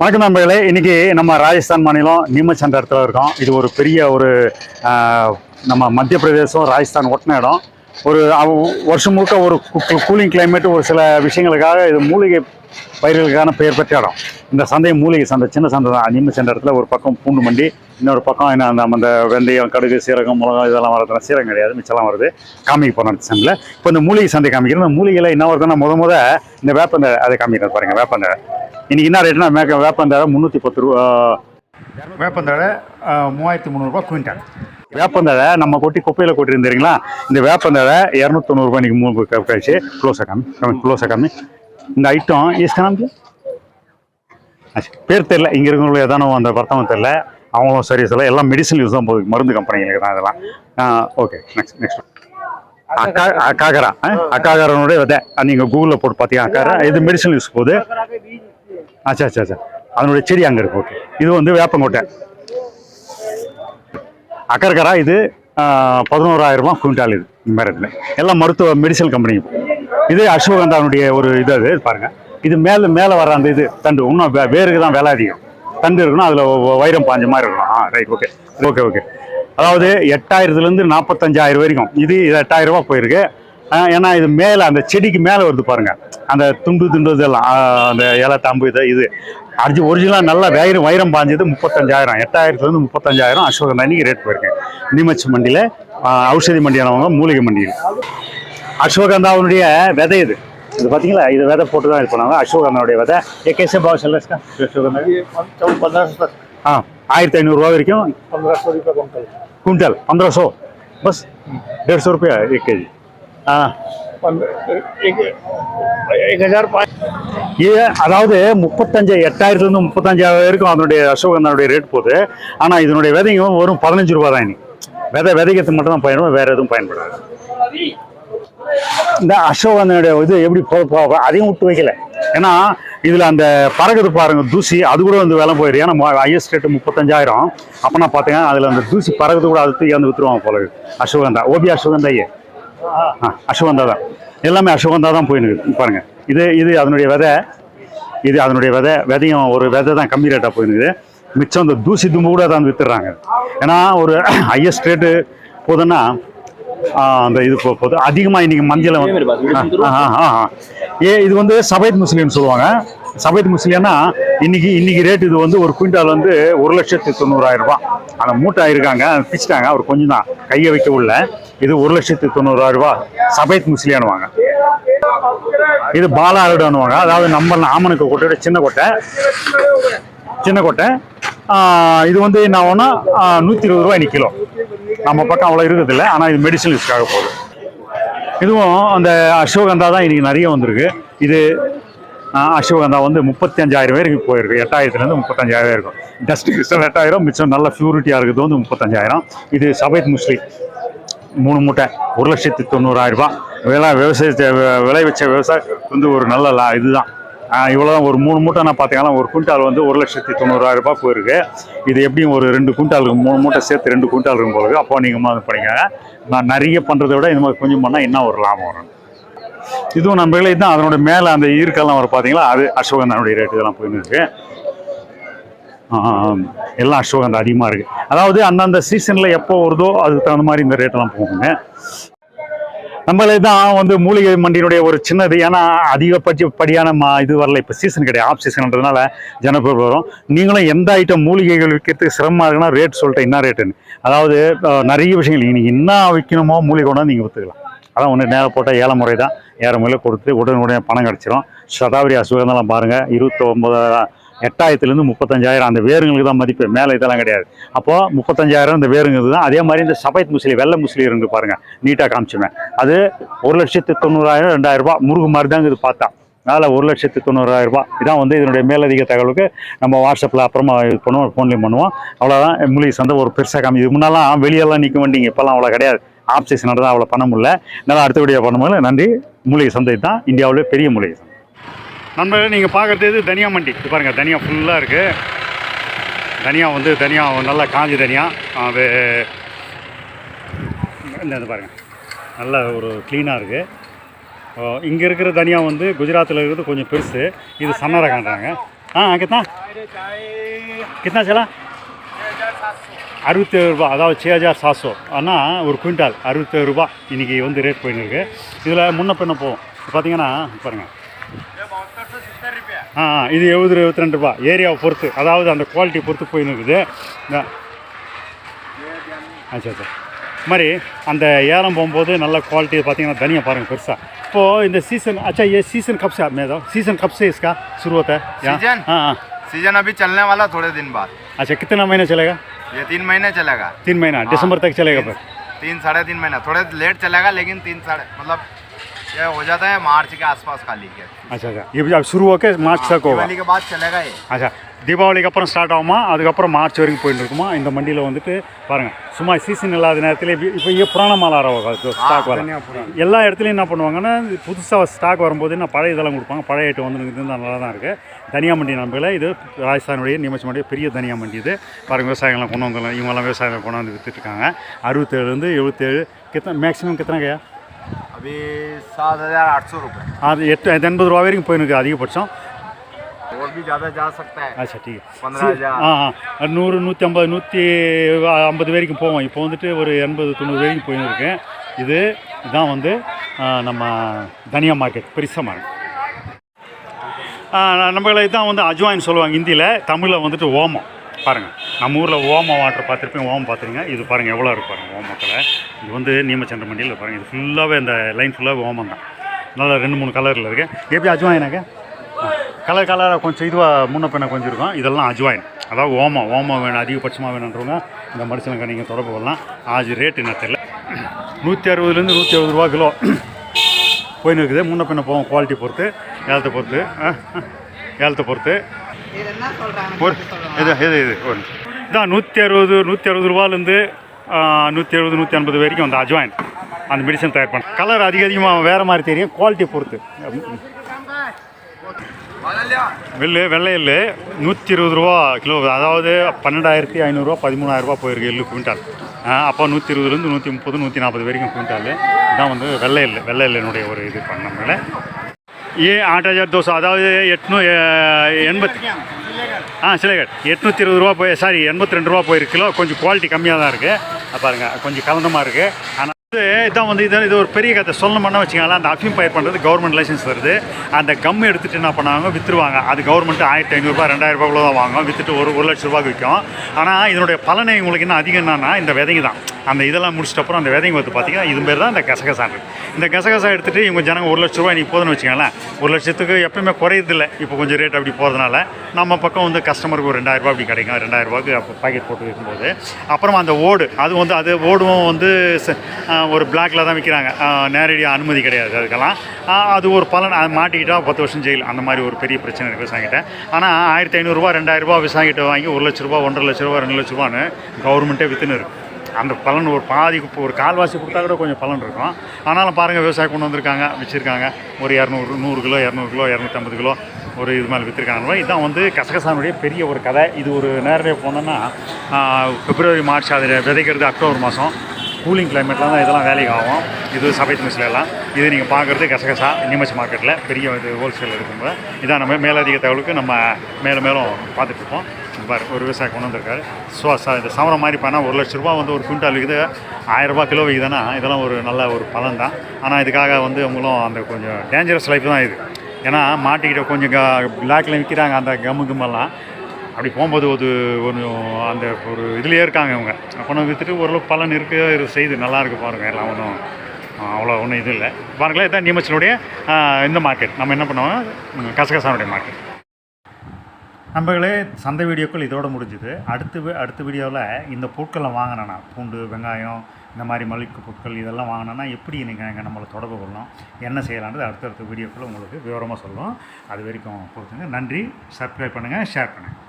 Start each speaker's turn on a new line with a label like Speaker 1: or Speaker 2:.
Speaker 1: வணக்கம் நண்பர்களே. இன்றைக்கி நம்ம ராஜஸ்தான் மாநிலம் நீமச் என்ற இடத்துல இருக்கோம். இது ஒரு பெரிய ஒரு நம்ம மத்திய பிரதேசம் ராஜஸ்தான் ஒட்டின இடம். ஒரு வருஷம் முழுக்க ஒரு கூலிங் கிளைமேட் ஒரு சில விஷயங்களுக்காக இது மூலிகை பயிர்களுக்கான பெயர் பெற்ற இடம். இந்த சந்தை மூலிகை சந்தை சின்ன சந்தை தான். நீமச் என்ற இடத்துல ஒரு பக்கம் பூண்டு மண்டி இன்னொரு பக்கம் என்ன நம்ம அந்த வெந்தயம் கடுகு சீரகம் மிளகாய் இதெல்லாம் வரதுல சீரகம் கிடையாது மிச்சம்லாம் வருது காமிக்க போகிறோம் சந்தையில். இப்போ இந்த மூலிகை சந்தை காமிக்கிறோம். இந்த மூலிகையில் என்ன வருதுன்னா முத முத இந்த வேப்பந்தை அதை காமிக்கிறேன் பாருங்கள் வேப்பந்த இன்னைக்கு என்ன ரேட்னா மேக்க வேப்பந்தழை முந்நூற்றி பத்து ரூபா வேப்பந்தழை மூவாயிரத்தி முந்நூறுரூபா குவிண்டால் வேப்பந்தழை நம்ம கொட்டி குப்பையில் கொட்டியிருந்தீங்களா இந்த வேப்பந்தழை இரநூத்தொண்ணூறுபா இன்னைக்கு மூணு கழிச்சு க்ளோஸாக காமி க்ளோஸாக காமி இந்த ஐட்டம் எஸ் ஆச்சு பேர் தெரில இங்கே இருக்கிறவங்களுக்கு எதானோ அந்த வர்த்தகம் தெரில அவங்களும் சரி சொல்ல எல்லாம் மெடிசன் யூஸ் தான் போகுது. மருந்து கம்பெனிங்களுக்கு தான் இதெல்லாம். ஓகே நெக்ஸ்ட் நெக்ஸ்ட் அக்கா அக்காகரா அக்காகரனுடைய விதை. நீங்கள் கூகுளில் போட்டு பார்த்தீங்கன்னா அக்காரா இது மெடிசன் யூஸ் போகுது. ஆச்சா ஆச்சா ஆச்சா அதனுடைய செடி அங்கே இருக்கு. ஓகே இது வந்து வேப்பங்கோட்டை. அக்கறக்கரா இது பதினோராயிரம் குவிண்டால் இது மேரத்தில் மாதிரி எல்லாம் மருத்துவ மெடிசன் கம்பெனி இது அஸ்வகந்தானுடைய ஒரு இது அது பாருங்கள் இது மேலே மேலே வர அந்த இது தண்டு. இன்னும் வே- வேருக்கு தான் விலை அதிகம். தண்டு இருக்கணும் அதில் வைரம் பாஞ்ச மாதிரி இருக்கணும் ஆ ரைட் ஓகே ஓகே ஓகே அதாவது எட்டாயிரத்துலேருந்து நாற்பத்தஞ்சாயிரம் வரைக்கும். இது இது எட்டாயிரம் ரூபா போயிருக்கு. ஏன்னா இது மேலே அந்த செடிக்கு மேலே வருது பாருங்கள் அந்த துண்டு துண்டு இதெல்லாம் அந்த இலை தாம்பு இது இது. அரிஜி ஒரிஜினலாக நல்லா வைரம் வைரம் பாஞ்சது முப்பத்தஞ்சாயிரம். எட்டாயிரத்துலேருந்து முப்பத்தஞ்சாயிரம். அசோகன் அன்னைக்கு ரேட் போயிருக்கேன் நீமச்சு மண்டியில் ஔஷதி மண்டியானவங்க மூலிகை மண்டியில். அசோகந்தாவுடைய விதை இது. இது பார்த்தீங்களா இது விதை போட்டு தான் இது பண்ணாங்க அசோகந்தாவுடைய விதை. ஏ கேசே பாவ செல்லஸ்கா
Speaker 2: அசோகந்தா
Speaker 1: ஆ ஆயிரத்தி ஐநூறுரூவா வரைக்கும் குண்டல். பந்திரசோ. பஸ் டேட்
Speaker 2: சோ ரூபாய் ஏ கேஜி
Speaker 1: இது அதாவது முப்பத்தஞ்சு எட்டாயிரத்துலேருந்து முப்பத்தஞ்சாயிரம் வரைக்கும் அதனுடைய அசோகந்தனுடைய ரேட் போகுது. ஆனால் இதனுடைய விதைங்க வரும் பதினஞ்சு ரூபா தான் இனி. விதை விதைக்கிறது மட்டும் தான் பயன்படும் வேற எதுவும் பயன்படாது. இந்த அசோகந்தனுடைய இது எப்படி அதையும் விட்டு வைக்கல. ஏன்னா இதில் அந்த பறகுது பாருங்க தூசி அது கூட வந்து விலை போயிடுது. ஏன்னா ஹையஸ்ட் ரேட்டு முப்பத்தஞ்சாயிரம். அப்போனா பார்த்தீங்கன்னா அதில் அந்த தூசி பறகுது கூட அது தூக்கி வந்து வித்துருவாங்க போல அசோகந்தா ஓபி அசோகந்தையே அஸ்வகந்தா தான் எல்லாமே அஸ்வகந்தா தான் போயிருக்கு பாருங்க. இது இது அதனுடைய விதை. இது அதனுடைய விதை. விதையும் ஒரு விதை தான் கம்மி ரேட்டாக போயிருக்கு மிச்சம் இந்த தூசி தும்பு கூட தான் வித்துடுறாங்க. ஏன்னா ஒரு ஹையஸ்ட் ரேட்டு போதுன்னா அந்த இது போ- போகுது அதிகமாக இன்னைக்கு மஞ்சள் வந்து. ஏ இது வந்து சபைத் முஸ்லீம்னு சொல்லுவாங்க. சபைத் முஸ்லீம்னா இன்னைக்கு இன்னைக்கு ரேட் இது வந்து ஒரு குவிண்டால் வந்து ஒரு லட்சத்தி தொண்ணூறாயிரம் ரூபாய். அந்த மூட்டை இருக்காங்க அதை பிச்சுட்டாங்க அவர் கொஞ்சம் தான். கையை வைக்க உள்ள இது ஒரு லட்சத்தி தொண்ணூறாயிரம் ரூபா சபைத் முஸ்லியானுவாங்க இது பாலா அருடானுவாங்க அதாவது நம்ம ஆமனுக்கு கொட்டை சின்ன கொட்டை. சின்ன கொட்டை. இது வந்து என்ன ஆகும்னா நூற்றி இருபது ரூபாய் கிலோ. நம்ம பக்கம் அவ்வளோ இருக்கிறதில்ல ஆனால் இது மெடிசன் யூஸ்க்காக போகுது. இதுவும் அந்த அஸ்வகந்தா தான் இன்றைக்கி நிறைய வந்திருக்கு. இது அசோகந்தா அஸ்வகந்தா வந்து முப்பத்தி அஞ்சாயிரம் பேருக்கு போயிருக்கு. எட்டாயிரத்துலேருந்து முப்பத்தஞ்சாயிரம் இருக்கும். டஸ்ட் கிறிஸ்டல் எட்டாயிரம் மிச்சம் நல்ல பியூரிட்டியாக இருக்குது வந்து முப்பத்தஞ்சாயிரம். இது சபைத் முஸ்லி மூணு மூட்டை ஒரு லட்சத்தி தொண்ணூறாயிரம் ரூபாய் விலை விவசாயத்தை விளை விளைவிச்ச விவசாயி வந்து ஒரு நல்ல லா இதுதான். இவ்வளோ ஒரு மூணு மூட்டை நான் பார்த்தீங்கன்னா ஒரு குவிண்டால் வந்து ஒரு லட்சத்தி தொண்ணூறாயிரம் ரூபாய் போயிருக்கு. இது எப்படியும் ஒரு ரெண்டு குவிண்டாலுக்கு மூணு மூட்டை சேர்த்து ரெண்டு குவிண்டால் இருக்கும் போது அப்போ நீங்கள் மாதிரி பண்ணிக்கோங்க நான் நிறைய பண்ணுறதை விட இந்த மாதிரி கொஞ்சம் பண்ணால் என்ன ஒரு லாபம் வரும். இதுவும் நண்பர்களே இதுதான் அதனோட மேலே அந்த ஈர்க்கெல்லாம் வரும் பார்த்தீங்களா அது அசோகந்தானுடைய ரேட்டு இதெல்லாம் போயின்னு இருக்குது எல்லாம் அசோகந்தா அதிகமாக இருக்குது அதாவது அந்தந்த சீசனில் எப்போ வருதோ அதுக்கு தகுந்த மாதிரி இந்த ரேட்டெல்லாம் போகுங்க. நம்மளே தான் வந்து மூலிகை மண்டியினுடைய ஒரு சின்னது. ஏன்னா அதிகபட்ச படியான மா இது வரல. இப்போ சீசன் கிடையாது. ஆஃப் சீசன்ன்றதுனால ஜனப்பொருள் வரும். நீங்களும் எந்த ஐட்டம் மூலிகைகள் விற்கிறதுக்கு சிரமமாக இருக்குன்னா ரேட் சொல்லிட்டு என்ன ரேட்டுன்னு அதாவது நிறைய விஷயங்கள். இன்றைக்கி என்ன விற்கணுமோ மூலிகை கொண்டாந்து நீங்கள் விற்றுக்கலாம் அதான் ஒன்று நேரம் போட்டால் ஏழை முறை தான். ஏழை முறையில் கொடுத்து உடனுடைய பணம் கிடச்சிரும். சதாவரி அசுகந்தெல்லாம் பாருங்கள் இருபத்தொம்பது எட்டாயிரத்துலேருந்து முப்பத்தஞ்சாயிரம். அந்த வேருங்களுக்கு தான் மதிப்பு. மேலே இதெல்லாம் கிடையாது. அப்போது முப்பத்தஞ்சாயிரம் இந்த வேருங்கிறது தான். அதே மாதிரி இந்த சபைத் முஸ்லி வெள்ளை முஸ்லி இருந்து பாருங்கள் நீட்டாக காமிச்சுவேன் அது ஒரு லட்சத்து தொண்ணூறாயிரம் ரெண்டாயிரரூபா முருகு மாதிரி தாங்க இது பார்த்தா. அதனால் ஒரு லட்சத்து தொண்ணூறாயிரம் ரூபாய். இதான் வந்து இதனுடைய மேலதிக தகவலுக்கு நம்ம வாட்ஸ்அப்பில் அப்புறமா இது பண்ணுவோம் ஃபோன்லேயும் பண்ணுவோம். அவ்வளோதான் மூலிகை சந்தை ஒரு பெருசாக காமி இது முன்னெல்லாம் வெளியெல்லாம் நிற்க மாட்டீங்க. இப்போல்லாம் அவ்வளோ கிடையாது. ஆப் நடந்தால் அவ்வளோ பண்ண முடியல. நல்லா அடுத்த வீடியோ பண்ண நன்றி. மூலிகை சந்தை தான் இந்தியாவிலே பெரிய மூலிகை சந்தை. நண்பர்களே நீங்கள் பார்க்குறது இது தனியாக மண்டி. இது பாருங்கள் தனியாக ஃபுல்லாக இருக்குது தனியா வந்து தனியாக நல்லா காஞ்சி தனியாக அது இந்த இது பாருங்கள் நல்ல ஒரு க்ளீனாக இருக்குது இங்கே இருக்கிற தனியாக வந்து குஜராத்தில் இருக்கிறது கொஞ்சம் பெருசு. இது சன்னரை காண்றாங்க ஆ கித்தனா கித்தனா சலா? அறுபத்தேழு ரூபா அதாவது சே ஹஜார் சாசோ. ஆனால் ஒரு குவிண்டால் அறுபத்தேழு ரூபா இன்றைக்கி வந்து ரேட் போயின்னு இருக்குது இதில் முன்ன பின்ன போகும் பார்த்தீங்கன்னா பாருங்கள் இது எழுபது எழுபத்தி ரெண்டு ரூபா ஏரியாவை பொறுத்து அதாவது அந்த குவாலிட்டி பொறுத்து போயின்னு இருக்குது இந்த अच्छा अच्छा இது மாதிரி அந்த ஏலம் போகும்போது நல்ல குவாலிட்டி பார்த்தீங்கன்னா தனியாக பாருங்கள் பெருசாக இப்போது இந்த சீசன் अच्छा ये सीज़न कब से आप में दो सीज़न कब से इसका शुरू होता है यहाँ?
Speaker 3: सीजन?
Speaker 1: हाँ हाँ
Speaker 3: सीजन अभी चलने वाला थोड़े दिन बाद
Speaker 1: अच्छा कितना महीना चलेगा
Speaker 3: ये तीन महीने चलेगा
Speaker 1: तीन महीना दिसंबर तक चलेगा फिर
Speaker 3: तीन साढ़े तीन महीना थोड़े लेट चलेगा लेकिन तीन साढ़े मतलब ये हो जाता है मार्च के आसपास खाली के
Speaker 1: अच्छा अच्छा ये भी अब शुरू होकर मार्च तक होगा
Speaker 3: दिवाली के बाद चलेगा ये
Speaker 1: अच्छा தீபாவளிக்கு அப்புறம் ஸ்டார்ட் ஆகுமா அதுக்கப்புறம் மார்ச் வரைக்கும் போயிட்டு இருக்குமா இந்த மண்டியில் வந்துட்டு பாருங்கள் சும்மா சீசன் இல்லாத நேரத்தில் இப்போ இப்போ புராண மாலார ஸ்டாக் வர எல்லா இடத்துலையும் என்ன பண்ணுவாங்கன்னா புதுசாக ஸ்டாக் வரும்போது என்ன பழைய இதெல்லாம் கொடுப்பாங்க பழைய ஐட்டம் வந்து இருக்குது நல்லா தான் இருக்குது தனியா மண்டி நம்பில் இது ராஜஸ்தானுடைய நியமிச்ச மண்டிய பெரிய தனியா மண்டி இது பாருங்கள் விவசாயிகள்லாம் கொண்டு வந்து இவங்கெல்லாம் விவசாயிகள் கொண்டு வந்து விற்றுட்ருக்காங்க அறுபத்தேழுலேருந்து எழுபத்தேழு கித்தனை மேக்ஸிமம் கித்தனை கையா
Speaker 3: अभी सात हज़ार आठ सौ रुपये
Speaker 1: அது எட்டு எண்பது ரூபா வரைக்கும் போயிருக்கு அதிகபட்சம்
Speaker 3: और भी ज़्यादा जा सकता है
Speaker 1: ஆச்சா டீ
Speaker 3: पंद्रह हजार
Speaker 1: ஆ ஆ நூறு நூற்றி ஐம்பது நூற்றி ஐம்பது வரைக்கும் போவோம் இப்போ வந்துட்டு ஒரு எண்பது தொண்ணூறு வரைக்கும் போயின்னு இருக்கேன் இது இதான் வந்து ஆ, நம்ம தனியா மார்க்கெட் பெருசாக மார்க்கெட் நம்மளை இதான் வந்து அஜ்வாயின் சொல்லுவாங்க ஹிந்தியில் தமிழில் வந்துட்டு ஓமம் பாருங்கள் நம்ம ஊரில் ஓமம் வாட்டர் பார்த்துருப்பேன் ஓமம் பார்த்துருங்க இது பாருங்கள் எவ்வளோ இருக்கு பாருங்கள் ஓமத்தில் இது வந்து நீமச்சந்திர மண்டியில் பாருங்கள் இது ஃபுல்லாகவே இந்த லைன் ஃபுல்லாகவே ஓமம் தான். நல்லா ரெண்டு மூணு கலரில் இருக்குது எப்படி அஜ்வாயினாக்க கலர் கலராக கொஞ்சம் இதுவாக முன்ன பின்ன கொஞ்சம் இருக்கும். இதெல்லாம் அஜ்வாயின். அதாவது ஓமம் ஓமம் வேணும் அதிகபட்சமாக வேணுன்றவங்க இந்த மடிச்சலங்க நீங்கள் தொடர்பு கொள்ளலாம். ஆஜ் ரேட்டு என்ன தெரியல. நூற்றி அறுபதுலேருந்து நூற்றி அறுபது ரூபா கிலோ போயின்னு இருக்குது. முன்ன பின்ன போவோம் குவாலிட்டி பொறுத்து ஏலத்தை பொறுத்து ஏலத்தை பொறுத்து. ஒரு இது இது இது ஒரு இதான் நூற்றி அறுபது நூற்றி அறுபது ரூபாலேருந்து நூற்றி எழுபது நூற்றி ஐம்பது வரைக்கும் அந்த அஜ்வாயின் அந்த மெடிசன் தயார் பண்ண கலர் அதிக அதிகமாக வேறு மாதிரி தெரியும் குவாலிட்டி பொறுத்து. வெள்ளு வெள்ளை எள்ளு நூற்றி இருபது ரூபா கிலோ. அதாவது பன்னெண்டாயிரத்தி ஐநூறுரூவா பதிமூணாயிரரூபா போயிருக்கு எள்ளு குவிண்டால். அப்போ நூற்றி இருபதுலேருந்து நூற்றி முப்பது நூற்றி நாற்பது வரைக்கும் குவிண்டால். இதான் வந்து வெள்ளை எள்ளு வெள்ளை எள்ளினுடைய ஒரு இது பண்ண ஏ ஆட் தோசை அதாவது எட்நூ எண்பத்தி ஆ சிலைகள். எட்நூற்றி இருபது ரூபா போய் சாரி எண்பத்தி ரெண்டு ரூபா போயிருக்கு கிலோ கொஞ்சம் குவாலிட்டி கம்மியாக தான் இருக்குது பாருங்கள் கொஞ்சம் கலந்தமாக இருக்குது ஆனால் வந்து இதான் வந்து இதான் இது ஒரு பெரிய கதை. சொல்லணும்னா வச்சுக்கோங்களேன் அந்த அஃபீம் பயிர் பண்ணுறது கவர்மெண்ட் லைசன்ஸ் வருது. அந்த கம் எடுத்துகிட்டு என்ன பண்ணுவாங்க? விற்றுருவாங்க அது கவர்மெண்ட் ஆயிரத்தி ஐநூறுரூபா ரெண்டாயிரம் தான் வாங்கும். விற்றுட்டு ஒரு ஒரு லட்ச ரூபாய்க்கு விற்கும். ஆனால் இதனுடைய பலனை உங்களுக்கு என்ன அதிகம் என்னன்னா இந்த விதைங்க தான். அந்த இதெல்லாம் முடிச்சிட்ட அப்புறம் அந்த விதைங்க வந்து பார்த்தீங்கன்னா இது பேர் தான் இந்த கசகசான்றது. இந்த கசகசா எடுத்துகிட்டு இவங்க ஜனங்க ஒரு லட்ச ரூபாய் நீ போதுன்னு வச்சுக்கோங்களேன் ஒரு லட்சத்துக்கு எப்பயுமே குறையதில்லை இப்போ கொஞ்சம் ரேட் அப்படி போகிறதுனால நம்ம பக்கம் வந்து கஸ்டமருக்கு ஒரு ரெண்டாயிரம் ரூபாய் அப்படி கிடைக்கும். ரெண்டாயிரரூபாய்க்கு அப்போ பாக்கெட் போட்டு வைக்கும்போது அப்புறமா அந்த ஓடு அது வந்து அது ஓடும் வந்து ச- ஒரு பிளாக்கில் தான் விற்கிறாங்க நேரடியாக அனுமதி கிடையாது அதுக்கெல்லாம். அது ஒரு பலன் அது மாட்டிக்கிட்டால் பத்து வருஷம் ஜெயில். அந்த மாதிரி ஒரு பெரிய பிரச்சனை இருக்குது விவசாயிகிட்ட. ஆனால் ஆயிரத்தி ஐநூறுரூவா ரெண்டாயிரரூபா விவசாயிகிட்ட வாங்கி ஒரு லட்ச ரூபா ஒன்றரை லட்ச ரூபா ரெண்டு லட்ச ரூபான்னு கவர்மெண்ட்டே விற்றுன்னு இருக்குது அந்த பலன் ஒரு பாதி ஒரு கால்வாசி கொடுத்தா கூட கொஞ்சம் பலன் இருக்கும். ஆனாலும் பாருங்கள் விவசாயம் கொண்டு வந்திருக்காங்க வச்சுருக்காங்க. ஒரு இரநூறு நூறு கிலோ இரநூறு கிலோ இரநூத்தம்பது கிலோ ஒரு இது மாதிரி விற்றுருக்காங்க இதான் வந்து கசகசானுடைய பெரிய ஒரு கதை. இது ஒரு நேரடியாக போனோன்னா பிப்ரவரி மார்ச் அது விதைக்கிறது அக்டோபர் மாதம் கூலிங் கிளைமேட்டில் தான் இதெல்லாம் வேலைக்கு ஆகும். இது சபைத் மிஸ்ல எல்லாம். இது நீங்கள் பார்க்குறது கசகசா நிமிஷ மார்க்கெட்டில் பெரிய இது ஹோல்சேல் இருக்கும்போது இதான் நம்ம மேலதிக தகவலுக்கு நம்ம மேலும் மேலும் பார்த்துட்ருப்போம் பாரு ஒரு விவசாயி கொண்டு வந்திருக்காரு. ஸோ இந்த சமரம் மாதிரி பண்ணால் ஒரு லட்ச ரூபா வந்து ஒரு குவிண்டால் விற்குது ஆயிரம் ரூபாய் கிலோ விற்குதுன்னா இதெல்லாம் ஒரு நல்ல ஒரு பலன் தான். ஆனால் இதுக்காக வந்து அவங்களும் அந்த கொஞ்சம் டேஞ்சரஸ் லைஃப் தான் இது. ஏன்னா மாட்டிக்கிட்ட கொஞ்சம் க பிளாக்கில் விற்கிறாங்க அந்த கம்மு கம்மெல்லாம். அப்படி போகும்போது ஒரு கொஞ்சம் அந்த ஒரு இதுலேயே இருக்காங்க இவங்க. அப்போ விற்றுட்டு ஓரளவுக்கு பலன் இருக்குது இது செய்து நல்லாயிருக்கு பாருங்கள் எல்லாம் ஒன்றும் அவ்வளோ ஒன்றும் இது இல்லை. பாருங்களேன் இதான் நீமச்சனுடைய இந்த மார்க்கெட் நம்ம என்ன பண்ணுவோம் கசகசானுடைய மார்க்கெட் நண்பர்களே சந்தை வீடியோக்கள் இதோட முடிஞ்சுது. அடுத்து அடுத்த வீடியோவில் இந்த பொருட்களை வாங்கினேன்னா பூண்டு வெங்காயம் இந்த மாதிரி மளிகை பொருட்கள் இதெல்லாம் வாங்கினேன்னா எப்படி நீங்கள் எங்கள் நம்மளை தொடர்பு கொள்ளணும் என்ன செய்யலான்றது அடுத்தடுத்த வீடியோக்கள் உங்களுக்கு விவரமாக சொல்லுவோம். அது வரைக்கும் பொறுத்துங்க நன்றி. சப்ஸ்கிரைப் பண்ணுங்கள் ஷேர் பண்ணுங்கள்